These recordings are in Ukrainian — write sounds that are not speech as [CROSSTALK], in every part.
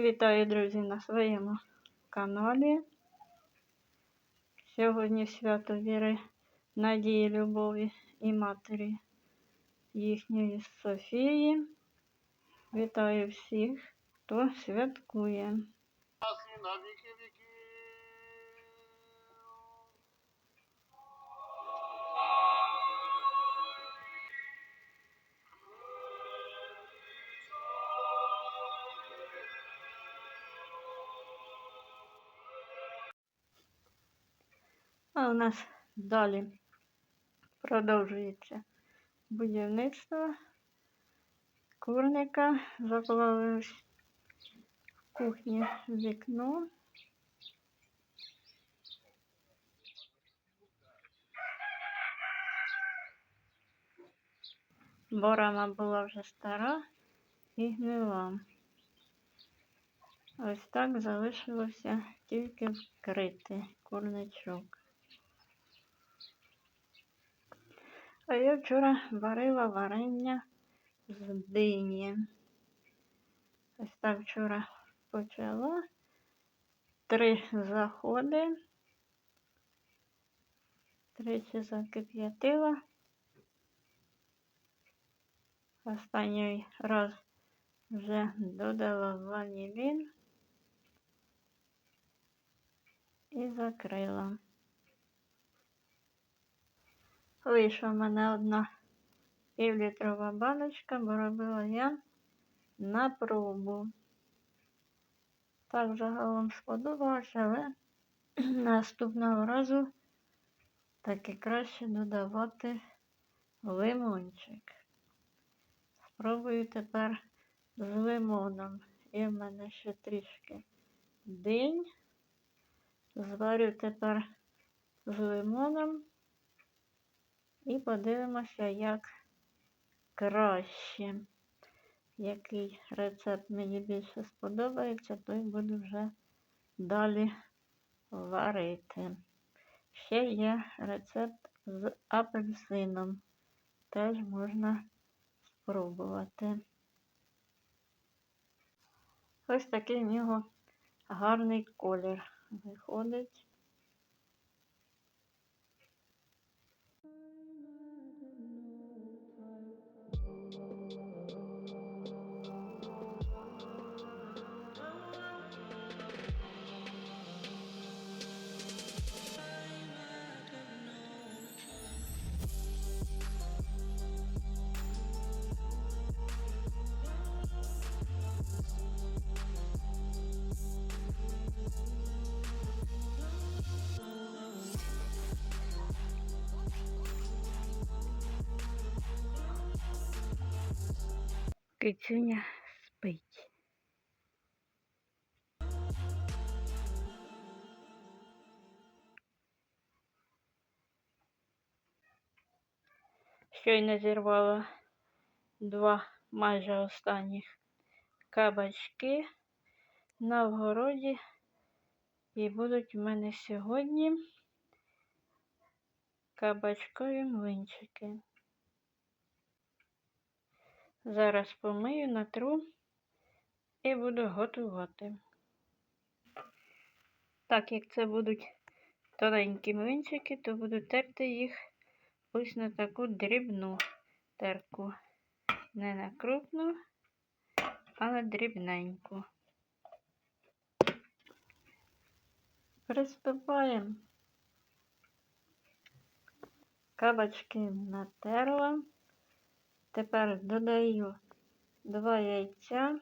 Вітаю, друзі, на своєму каналі. Сьогодні свято віри, надії, любові і матері їхньої Софії. Вітаю всіх, хто святкує. У нас далі продовжується будівництво курника. Заклали в кухні вікно. Бо рама була вже стара і гнила. Ось так залишилося тільки вкрити курничок. А я вчора варила варення з дині. Ось так вчора почала. Три заходи. Тричі закип'ятила. Останній раз вже додала ванілін і закрила. Вийшла в мене одна півлітрова баночка, бо робила я на пробу. Так загалом сподобалося, але [CLEARS THROAT] наступного разу таки краще додавати лимончик. Спробую тепер з лимоном. І в мене ще трішки день. Зварю тепер з лимоном і подивимося, як краще. Який рецепт мені більше сподобається, той буду вже далі варити. Ще є рецепт з апельсином. Теж можна спробувати. Ось такий в нього гарний колір виходить. Кицюня спить. Щойно зірвала два майже останніх кабачки на вгороді. І будуть в мене сьогодні кабачкові млинчики. Зараз помию, натру і буду готувати. Так як це будуть тоненькі млинчики, то буду терти їх ось на таку дрібну терку. Не на крупну, а на дрібненьку. Приступаємо. Кабачки натерла. Тепер додаю два яйця,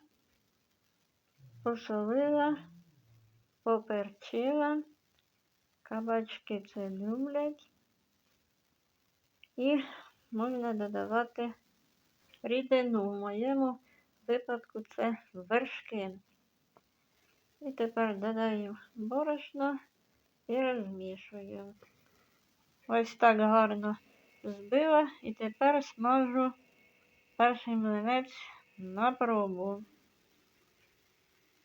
посолила, поперчила, кабачки це люблять. І можна додавати рідину. В моєму випадку це вершки. І тепер додаю борошно і розмішую. Ось так гарно збила і тепер смажу перший млинець на пробу.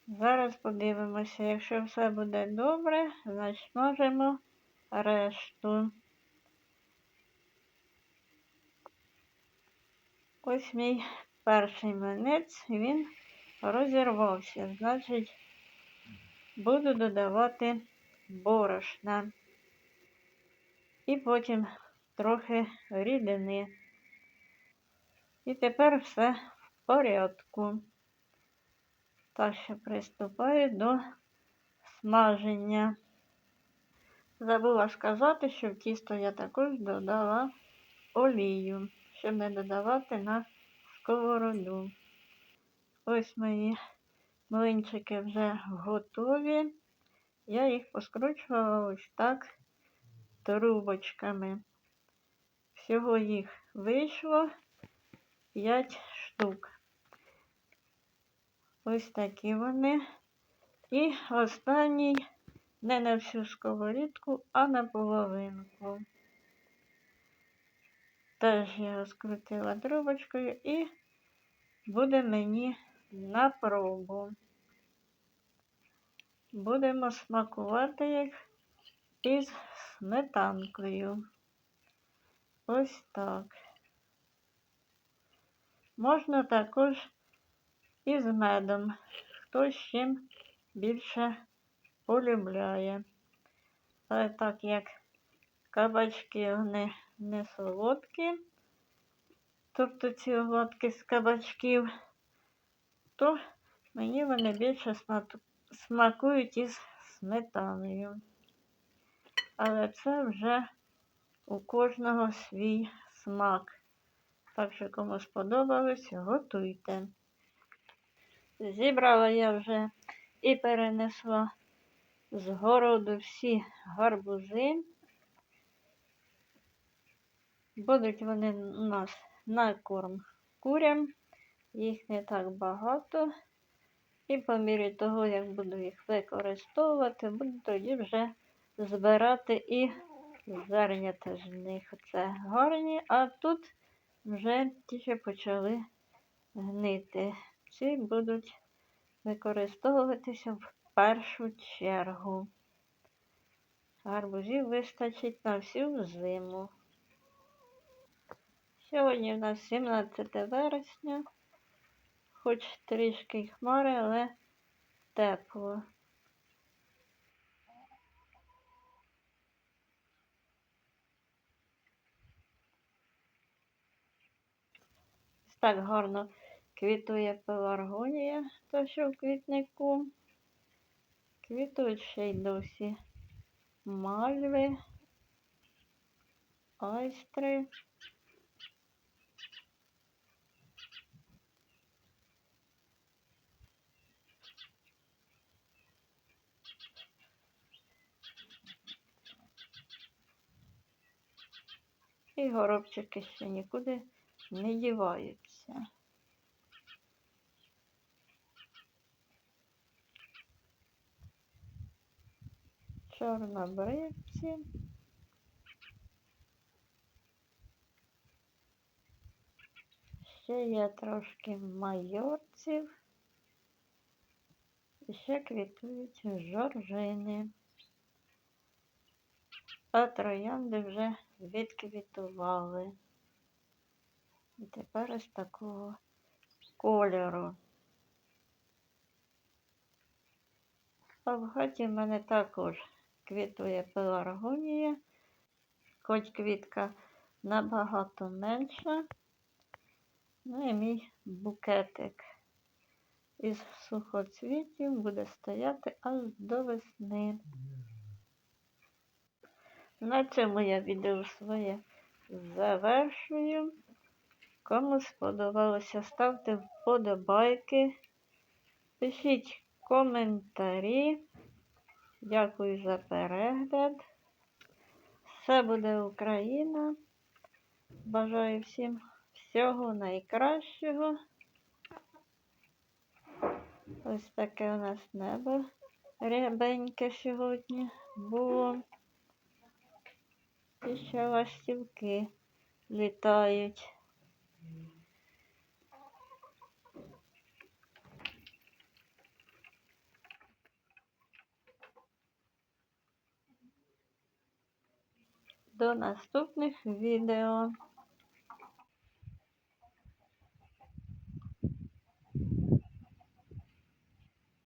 Зараз подивимося, якщо все буде добре, значить можемо решту. Ось мій перший млинець, він розірвався. Значить, буду додавати борошна. І потім трохи рідини. І тепер все в порядку. Так що приступаю до смаження. Забула сказати, що в тісто я також додала олію, щоб не додавати на сковороду. Ось мої млинчики вже готові. Я їх поскручувала ось так трубочками. Всього їх вийшло 5 штук. Ось такі вони. І останній не на всю сковорідку, а на половинку. Теж я розкрутила трубочкою і буде мені на пробу. Будемо смакувати їх із сметанкою. Ось так. Можна також із медом. Хто з чим більше полюбляє. Але так як кабачки вони не солодкі, тобто ці оладки з кабачків, то мені вони більше смакують із сметаною. Але це вже у кожного свій смак. Так що кому сподобалось, готуйте. Зібрала я вже і перенесла з городу всі гарбузи. Будуть вони у нас на корм курям, їх не так багато. І по мірі того, як буду їх використовувати, буду тоді вже збирати і зернята з них. Це гарні, а тут вже тільки почали гнити. Ці будуть використовуватися в першу чергу. Гарбузів вистачить на всю зиму. Сьогодні в нас 17 вересня, хоч трішки хмари, але тепло. Ось Так гарно квітує пеларгонія, то що в квітнику. Квітують ще й досі мальви, айстри. І горобчики ще нікуди не діваються. Чорнобривці. Ще є трошки майорців. І ще квітують жоржини. А троянди вже відквітували. І тепер ось такого кольору. А в хаті в мене також квітує пеларгонія, хоч квітка набагато менша. Ну і мій букетик із сухоцвітів буде стояти аж до весни. На цьому я відео своє завершую. Кому сподобалося, ставте вподобайки, пишіть коментарі. Дякую за перегляд. Все буде Україна. Бажаю всім всього найкращого. Ось таке у нас небо рябеньке сьогодні було. І ще ластівки літають. До наступних відео.